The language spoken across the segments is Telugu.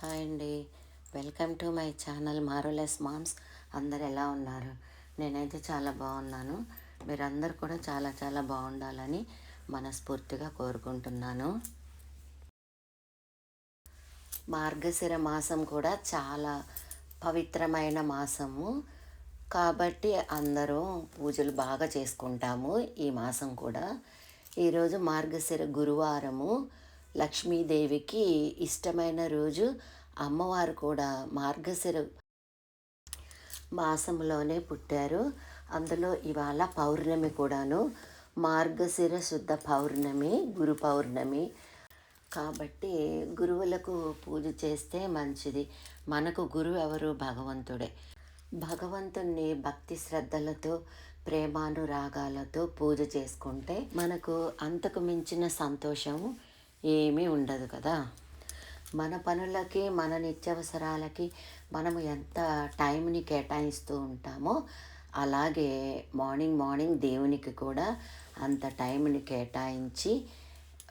హాయ్ అండి. Welcome to my channel marvellous moms. అందరు ఎలా ఉన్నారు? నేనైతే చాలా బాగున్నాను. మీరందరూ కూడా చాలా చాలా బాగుండాలని మనస్ఫూర్తిగా కోరుకుంటున్నాను. మార్గశిర మాసం కూడా చాలా పవిత్రమైన మాసము. కాబట్టి అందరూ పూజలు బాగా చేసుకుంటాము ఈ మాసం కూడా. ఈరోజు మార్గశిర గురువారము. లక్ష్మీదేవికి ఇష్టమైన రోజు అమ్మవారు కూడా మార్గశిర మాసంలోనే పుట్టారు. అందులో ఇవాళ పౌర్ణమి కూడాను. మార్గశిర శుద్ధ పౌర్ణమి గురు పౌర్ణమి. కాబట్టి గురువులకు పూజ చేస్తే మంచిది. మనకు గురువు ఎవరు? భగవంతుడే. భగవంతుణ్ణి భక్తి శ్రద్ధలతో ప్రేమానురాగాలతో పూజ చేసుకుంటే మనకు అంతకు మించిన సంతోషం ఏమీ ఉండదు కదా. మన పనులకి మన నిత్యావసరాలకి మనము ఎంత టైంని కేటాయిస్తూ ఉంటామో అలాగే మార్నింగ్ మార్నింగ్ దేవునికి కూడా అంత టైంని కేటాయించి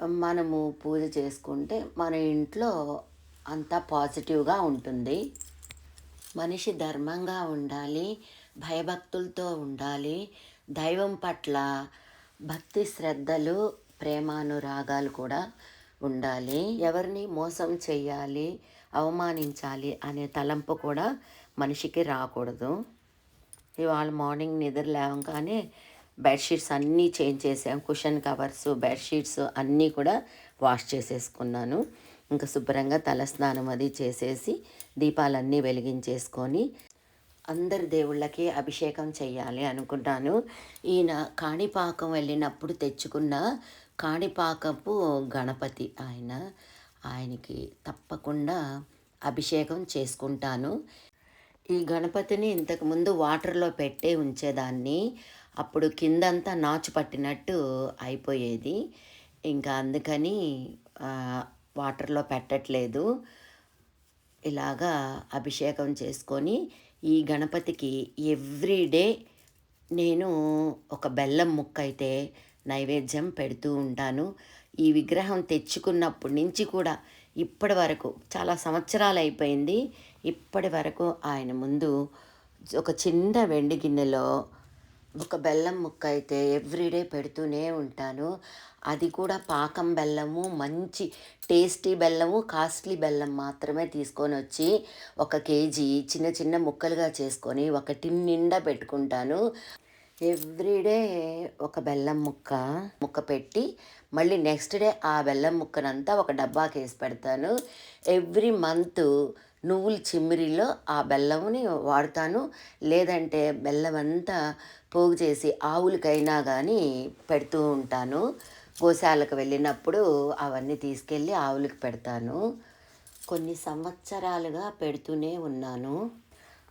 మనము పూజ చేసుకుంటే మన ఇంట్లో అంతా పాజిటివ్గా ఉంటుంది. మనిషి ధర్మంగా ఉండాలి భయభక్తులతో ఉండాలి దైవం పట్ల భక్తి శ్రద్ధలు ప్రేమానురాగాలు కూడా ఉండాలి. ఎవరిని మోసం చేయాలి అవమానించాలి అనే తలంపు కూడా మనిషికి రాకూడదు. ఇవాళ మార్నింగ్ నిద్ర లేవగానే బెడ్షీట్స్ అన్నీ చేంజ్ చేసాం కుషన్ కవర్స్ బెడ్షీట్స్ అన్నీ కూడా వాష్ చేసేసుకున్నాను. ఇంకా శుభ్రంగా తలస్నానం అది చేసేసి దీపాలన్నీ వెలిగించేసుకొని అందరి దేవుళ్ళకి అభిషేకం చేయాలి అనుకుంటాను. ఈయన కాణిపాకం వెళ్ళినప్పుడు తెచ్చుకున్న కాణిపాకపు గణపతి ఆయన. ఆయనకి తప్పకుండా అభిషేకం చేసుకుంటాను. ఈ గణపతిని ఇంతకుముందు వాటర్లో పెట్టే ఉంచేదాన్ని. అప్పుడు కిందంతా నాచు పట్టినట్టు అయిపోయేది. ఇంకా అందుకని వాటర్లో పెట్టట్లేదు. ఇలాగా అభిషేకం చేసుకొని ఈ గణపతికి ఎవ్రీడే నేను ఒక బెల్లం ముక్క అయితే నైవేద్యం పెడుతూ ఉంటాను. ఈ విగ్రహం తెచ్చుకున్నప్పటి నుంచి కూడా ఇప్పటి వరకు చాలా సంవత్సరాలు అయిపోయింది. ఇప్పటి వరకు ఆయన ముందు ఒక చిన్న వెండి గిన్నెలో ఒక బెల్లం ముక్క అయితే ఎవ్రీడే పెడుతూనే ఉంటాను. అది కూడా పాకం బెల్లము మంచి టేస్టీ బెల్లము కాస్ట్లీ బెల్లం మాత్రమే తీసుకొని వచ్చి ఒక కేజీ చిన్న చిన్న ముక్కలుగా చేసుకొని ఒక టిన్ నిండా పెట్టుకుంటాను. ఎవ్రీడే ఒక బెల్లం ముక్క ముక్క పెట్టి మళ్ళీ నెక్స్ట్ డే ఆ బెల్లం ముక్కనంతా ఒక డబ్బాకి వేసి పెడతాను. ఎవ్రీ మంత్ నువ్వుల చిమ్మిరిలో ఆ బెల్లంని వాడతాను. లేదంటే బెల్లం అంతా పోగు చేసి ఆవులకైనా కానీ పెడుతూ ఉంటాను. గోశాలకు వెళ్ళినప్పుడు అవన్నీ తీసుకెళ్ళి ఆవులకు పెడతాను. కొన్ని సంవత్సరాలుగా పెడుతూనే ఉన్నాను.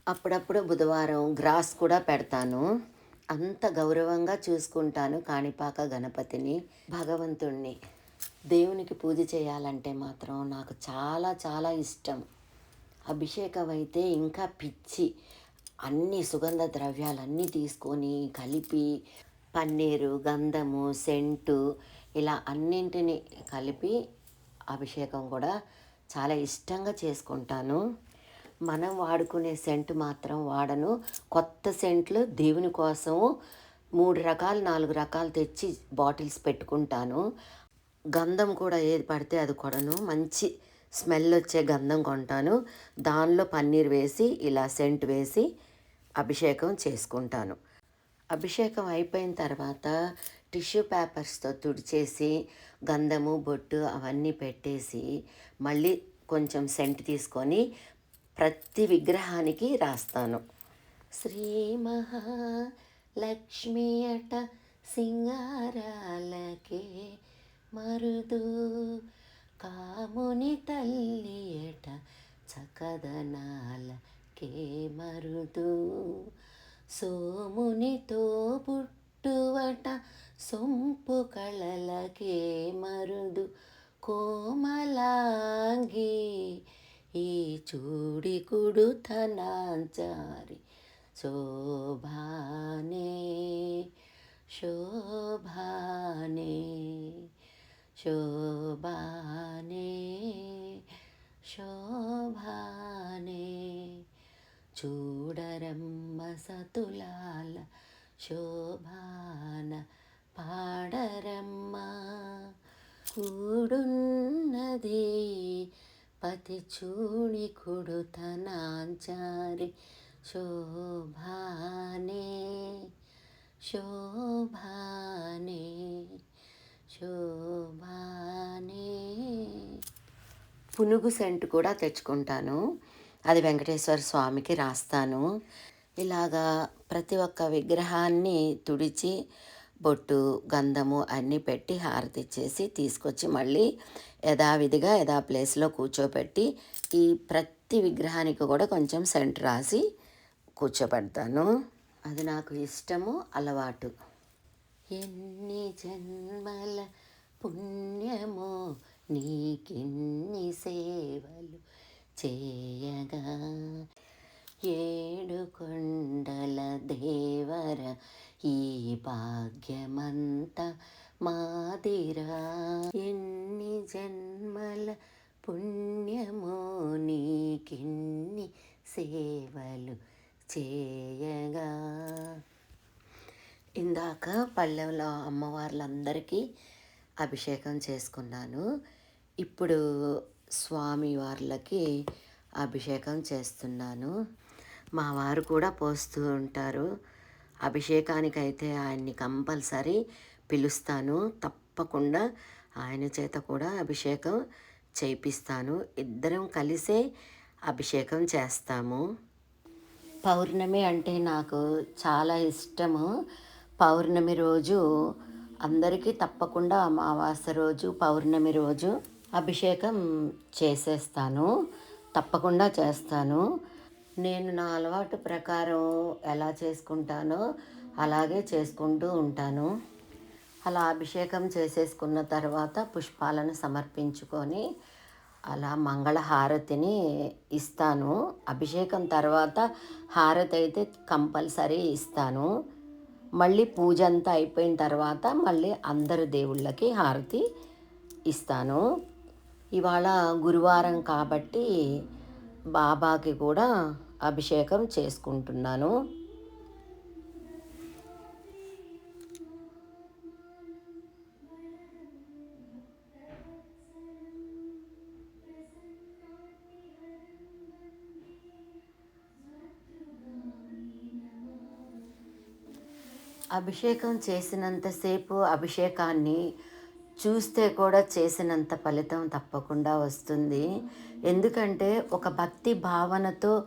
అప్పుడప్పుడు బుధవారం గ్రాస్ కూడా పెడతాను. అంత గౌరవంగా చూసుకుంటాను కాణిపాక గణపతిని భగవంతుణ్ణి. దేవునికి పూజ చేయాలంటే మాత్రం నాకు చాలా చాలా ఇష్టం. అభిషేకం అయితే ఇంకా పిచ్చి. అన్ని సుగంధ ద్రవ్యాలన్నీ తీసుకొని కలిపి పన్నీరు గంధము సెంటు ఇలా అన్నింటిని కలిపి అభిషేకం కూడా చాలా ఇష్టంగా చేసుకుంటాను. మనం వాడుకునే సెంటు మాత్రం వాడను. కొత్త సెంట్లు దేవుని కోసం మూడు రకాలు నాలుగు రకాలు తెచ్చి బాటిల్స్ పెట్టుకుంటాను. గంధం కూడా ఏది పడితే అది కొడను మంచి స్మెల్ వచ్చే గంధం కొంటాను. దానిలో పన్నీర్ వేసి ఇలా సెంట్ వేసి అభిషేకం చేసుకుంటాను. అభిషేకం అయిపోయిన తర్వాత టిష్యూ పేపర్స్తో తుడిచేసి గంధము బొట్టు అవన్నీ పెట్టేసి మళ్ళీ కొంచెం సెంట్ తీసుకొని ప్రతి విగ్రహానికి రాస్తాను. శ్రీ మహాలక్ష్మి అట సింగారాలకే మరుదు. కాముని తల్లి అట చకదనాలకే మరుదు. సోమునితో పుట్టువట సొంపు కళలకే మరుదు. కోమలాంగి ఈ చూడి కుడుతనాచారి శోభానే శోభానే శోభానే శోభానే చూడరమ్మ సతులాల శోభాన పాడరమ్మ కూడున్నది పతి చూడి కుడుతనాంచారి శోభానే శోభానే శోభానే. పునుగు సెంట్ కూడా తెచ్చుకుంటాను. అది వెంకటేశ్వర స్వామికి రాస్తాను. ఇలాగా ప్రతి ఒక్క విగ్రహాన్ని తుడిచి బొట్టు గంధము అన్నీ పెట్టి హారతి ఇచ్చేసి తీసుకొచ్చి మళ్ళీ యథావిధిగా యథా ప్లేస్లో కూర్చోపెట్టి ఈ ప్రతి విగ్రహానికి కూడా కొంచెం సెంట్ రాసి కూర్చోపెడతాను. అది నాకు ఇష్టము అలవాటు. ఎన్ని జన్మల పుణ్యమో నీకిన్ని సేవలు చేయగా. ఏడు కొండల దేవర ఈ భాగ్యమంతా మాదిరా ఎన్ని జన్మల పుణ్యమో నీకిన్ని సేవలు చేయగా. ఇందాక పల్లెలో అమ్మవార్లందరికీ అభిషేకం చేసుకున్నాను. ఇప్పుడు స్వామి వార్లకి అభిషేకం చేస్తున్నాను. మా వారు కూడా పోస్తూ ఉంటారు. అభిషేకానికైతే ఆయన్ని కంపల్సరీ పిలుస్తాను. తప్పకుండా ఆయన చేత కూడా అభిషేకం చేయిస్తాను. ఇద్దరం కలిసే అభిషేకం చేస్తాము. పౌర్ణమి అంటే నాకు చాలా ఇష్టము. పౌర్ణమి రోజు అందరికీ తప్పకుండా అమావాస్య రోజు పౌర్ణమి రోజు అభిషేకం చేసేస్తాను. తప్పకుండా చేస్తాను. నేను నా అలవాటు ప్రకారం ఎలా చేసుకుంటానో అలాగే చేసుకుంటూ ఉంటాను. అలా అభిషేకం చేసేసుకున్న తర్వాత పుష్పాలను సమర్పించుకొని అలా మంగళ హారతిని ఇస్తాను. అభిషేకం తర్వాత హారతి అయితే కంపల్సరీ ఇస్తాను. మళ్ళీ పూజ అంతా అయిపోయిన తర్వాత మళ్ళీ అందరు దేవుళ్ళకి హారతి ఇస్తాను. ఇవాళ గురువారం కాబట్టి బాబాకి కూడా అభిషేకం చేసుకుంటున్నాను. అభిషేకం చేసినంతసేపు అభిషేకాన్ని చూస్తే కూడా చేసినంత ఫలితం తప్పకుండా వస్తుంది. ఎందుకంటే ఒక భక్తి భావనతో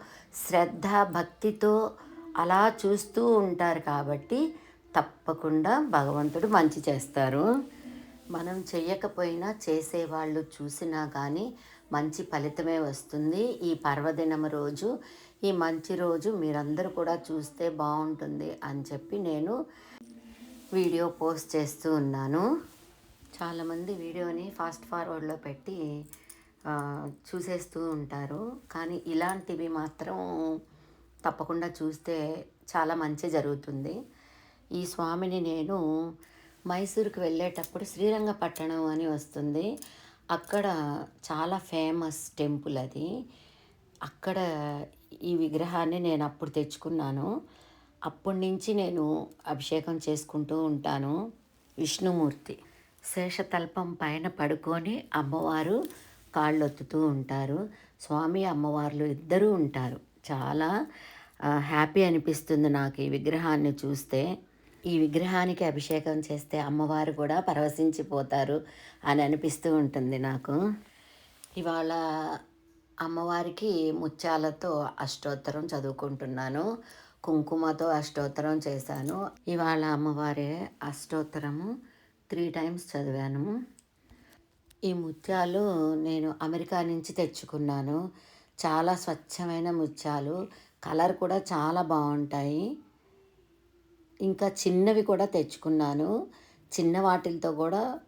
శ్రద్ధ భక్తితో అలా చూస్తూ ఉంటారు కాబట్టి తప్పకుండా భగవంతుడు మంచి చేస్తారు. మనం చెయ్యకపోయినా చేసేవాళ్ళు చూసినా కానీ మంచి ఫలితమే వస్తుంది. ఈ పర్వదినం రోజు ఈ మంచి రోజు మీరందరూ కూడా చూస్తే బాగుంటుంది అని చెప్పి నేను వీడియో పోస్ట్ చేస్తూ ఉన్నాను. చాలామంది వీడియోని ఫాస్ట్ ఫార్వర్డ్లో పెట్టి చూసేస్తూ ఉంటారు. కానీ ఇలాంటివి మాత్రం తప్పకుండా చూస్తే చాలా మంచి జరుగుతుంది. ఈ స్వామిని నేను మైసూరుకు వెళ్ళేటప్పుడు శ్రీరంగపట్టణం అని వస్తుంది. అక్కడ చాలా ఫేమస్ టెంపుల్ అది. అక్కడ ఈ విగ్రహాన్ని నేను అప్పుడు తెచ్చుకున్నాను. అప్పటి నుంచి నేను అభిషేకం చేసుకుంటూ ఉంటాను. విష్ణుమూర్తి. శేషతల్పం పైన పడుకొని అమ్మవారు కాళ్ళొత్తుతూ ఉంటారు. స్వామి అమ్మవార్లు ఇద్దరూ ఉంటారు. చాలా హ్యాపీ అనిపిస్తుంది నాకు ఈ విగ్రహాన్ని చూస్తే. ఈ విగ్రహానికి అభిషేకం చేస్తే అమ్మవారు కూడా పరవశించిపోతారు అని అనిపిస్తూ ఉంటుంది నాకు. ఇవాళ అమ్మవారికి ముత్యాలతో అష్టోత్తరం చదువుకుంటున్నాను. కుంకుమతో అష్టోత్తరం చేశాను. ఇవాళ అమ్మవారి అష్టోత్తరము త్రీ టైమ్స్ చదివాను. ఈ ముత్యాలు నేను అమెరికా నుంచి తెచ్చుకున్నాను. చాలా స్వచ్ఛమైన ముత్యాలు. కలర్ కూడా చాలా బాగుంటాయి. ఇంకా చిన్నవి కూడా తెచ్చుకున్నాను. చిన్న వాటిలతో కూడా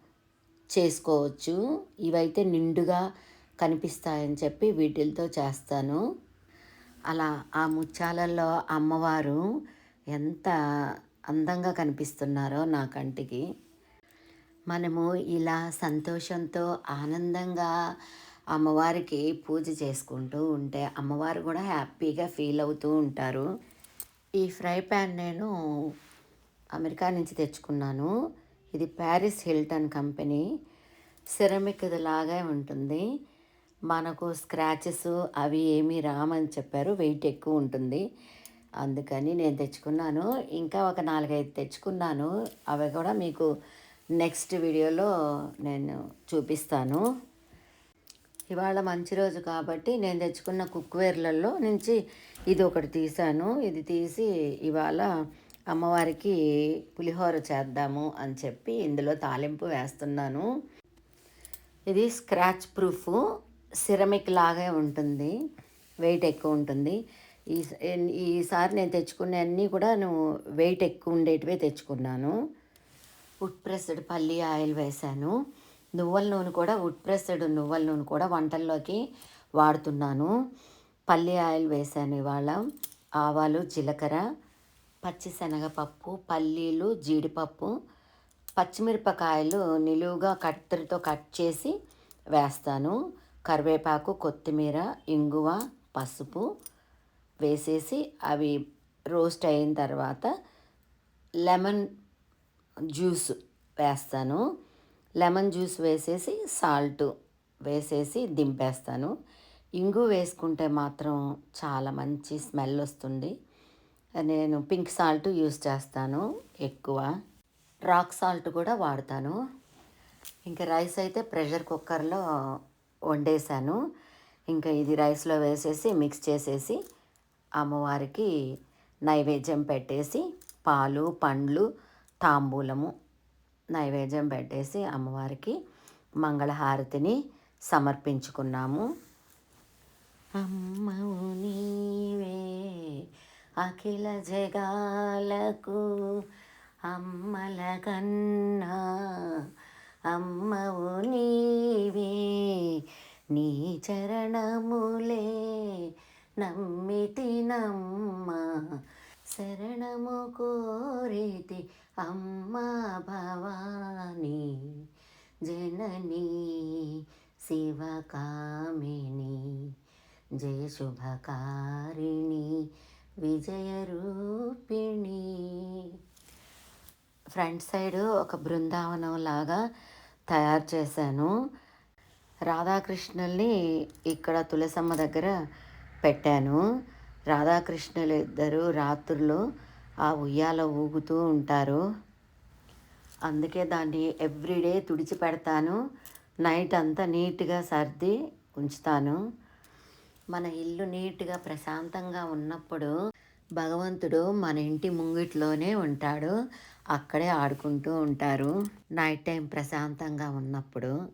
చేసుకోవచ్చు. ఇవైతే నిండుగా కనిపిస్తాయని చెప్పి వీటిలతో చేస్తాను. అలా ఆ ముత్యాలలో అమ్మవారు ఎంత అందంగా కనిపిస్తున్నారో నా కంటికి. మనము ఇలా సంతోషంతో ఆనందంగా అమ్మవారికి పూజ చేసుకుంటూ ఉంటే అమ్మవారు కూడా హ్యాపీగా ఫీల్ అవుతూ ఉంటారు. ఈ ఫ్రై ప్యాన్ నేను అమెరికా నుంచి తెచ్చుకున్నాను. ఇది ప్యారిస్ హిల్టన్ కంపెనీ. సిరమిక్ లాగా ఉంటుంది. మనకు స్క్రాచెస్ అవి ఏమీ రామని చెప్పారు. వెయిట్ ఎక్కువ ఉంటుంది. అందుకని నేను తెచ్చుకున్నాను. ఇంకా ఒక నాలుగైదు తెచ్చుకున్నాను. అవి కూడా మీకు నెక్స్ట్ వీడియోలో నేను చూపిస్తాను. ఇవాళ మంచి రోజు కాబట్టి నేను తెచ్చుకున్న కుక్వేర్లలో నుంచి ఇది ఒకటి తీశాను. ఇది తీసి ఇవాళ అమ్మవారికి పులిహోర చేద్దాము అని చెప్పి ఇందులో తాలింపు వేస్తున్నాను. ఇది స్క్రాచ్ ప్రూఫ్ సిరమిక్ లాగే ఉంటుంది. వెయిట్ ఎక్కువ ఉంటుంది. ఈ ఈసారి నేను తెచ్చుకునే అన్నీ కూడా నువ్వు వెయిట్ ఎక్కువ ఉండేటివే తెచ్చుకున్నాను. వుడ్ ప్రెస్డ్ పల్లి ఆయిల్ వేశాను. నువ్వుల నూనె కూడా వుడ్ ప్రెస్డ్ నువ్వుల నూనె కూడా వంటల్లోకి వాడుతున్నాను. పల్లి ఆయిల్ వేశాను ఇవాళ. ఆవాలు జీలకర్ర పచ్చిశనగపప్పు పల్లీలు జీడిపప్పు పచ్చిమిరపకాయలు నిలువుగా కత్తెరతో కట్ చేసి వేస్తాను. కరివేపాకు కొత్తిమీర ఇంగువ పసుపు వేసేసి అవి రోస్ట్ అయిన తర్వాత లెమన్ జ్యూస్ వేస్తాను. లెమన్ జ్యూస్ వేసేసి సాల్ట్ వేసేసి దింపేస్తాను. ఇంగు వేసుకుంటే మాత్రం చాలా మంచి స్మెల్ వస్తుంది. నేను పింక్ సాల్ట్ యూస్ చేస్తాను ఎక్కువ. రాక్ సాల్ట్ కూడా వాడతాను. ఇంకా రైస్ అయితే ప్రెషర్ కుక్కర్లో వండేసాను ఇంకా ఇది రైస్లో వేసేసి మిక్స్ చేసేసి అమ్మవారికి నైవేద్యం పెట్టేసి పాలు పండ్లు తాంబూలము నైవేద్యం పెట్టేసి అమ్మవారికి మంగళహారతిని సమర్పించుకున్నాము. అమ్మవు నీవే అఖిల జగాలకు అమ్మల కన్నా అమ్మవు నీవే నీ చరణములే నమ్మితి నమ్మ. శరణము కోరితి అమ్మ భవాని జననీ శివకామిని జయ శుభకారిణి విజయరూపిణి ఫ్రంట్ సైడ్ ఒక బృందావనం లాగా తయారు చేశాను. రాధాకృష్ణుల్ని ఇక్కడ తులసమ్మ దగ్గర పెట్టాను. రాధాకృష్ణులు ఇద్దరు రాత్రులు ఆ ఉయ్యాల ఊగుతూ ఉంటారు. అందుకే దాన్ని ఎవ్రీడే తుడిచి పెడతాను. నైట్ అంతా నీట్గా సర్ది ఉంచుతాను. మన ఇల్లు నీట్గా ప్రశాంతంగా ఉన్నప్పుడు భగవంతుడు మన ఇంటి ముంగిట్లోనే ఉంటాడు. అక్కడే ఆడుకుంటూ ఉంటారు. నైట్ టైం ప్రశాంతంగా ఉన్నప్పుడు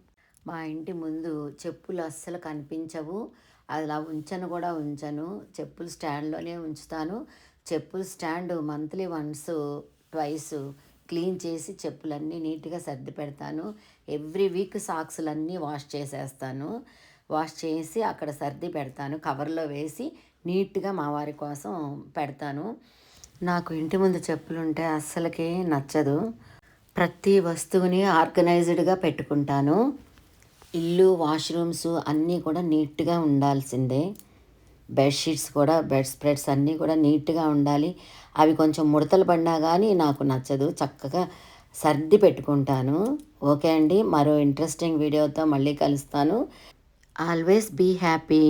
మా ఇంటి ముందు చెప్పులు అస్సలు కనిపించవు. అలా ఉంచను కూడా ఉంచను. చెప్పులు స్టాండ్లోనే ఉంచుతాను. చెప్పులు stand monthly once twice clean చేసి చెప్పులన్నీ నీట్గా సర్ది పెడతాను. ఎవ్రీ వీక్ సాక్స్లన్నీ వాష్ చేసేస్తాను. వాష్ చేసి అక్కడ సర్ది పెడతాను. కవర్లో వేసి నీట్గా మా వారి కోసం పెడతాను. నాకు ఇంటి ముందు చెప్పులుంటే అస్సలకి నచ్చదు. ప్రతి వస్తువుని ఆర్గనైజ్డ్గా పెట్టుకుంటాను. ఇల్లు వాష్రూమ్స్ అన్నీ కూడా నీట్గా ఉండాల్సిందే. బెడ్షీట్స్ కూడా బెడ్ స్ప్రెడ్స్ అన్నీ కూడా నీట్గా ఉండాలి. అవి కొంచెం ముడతలు పడినా కానీ నాకు నచ్చదు. చక్కగా సర్ది పెట్టుకుంటాను. ఓకే అండి. మరో ఇంట్రెస్టింగ్ వీడియోతో మళ్ళీ కలుస్తాను. Always be happy.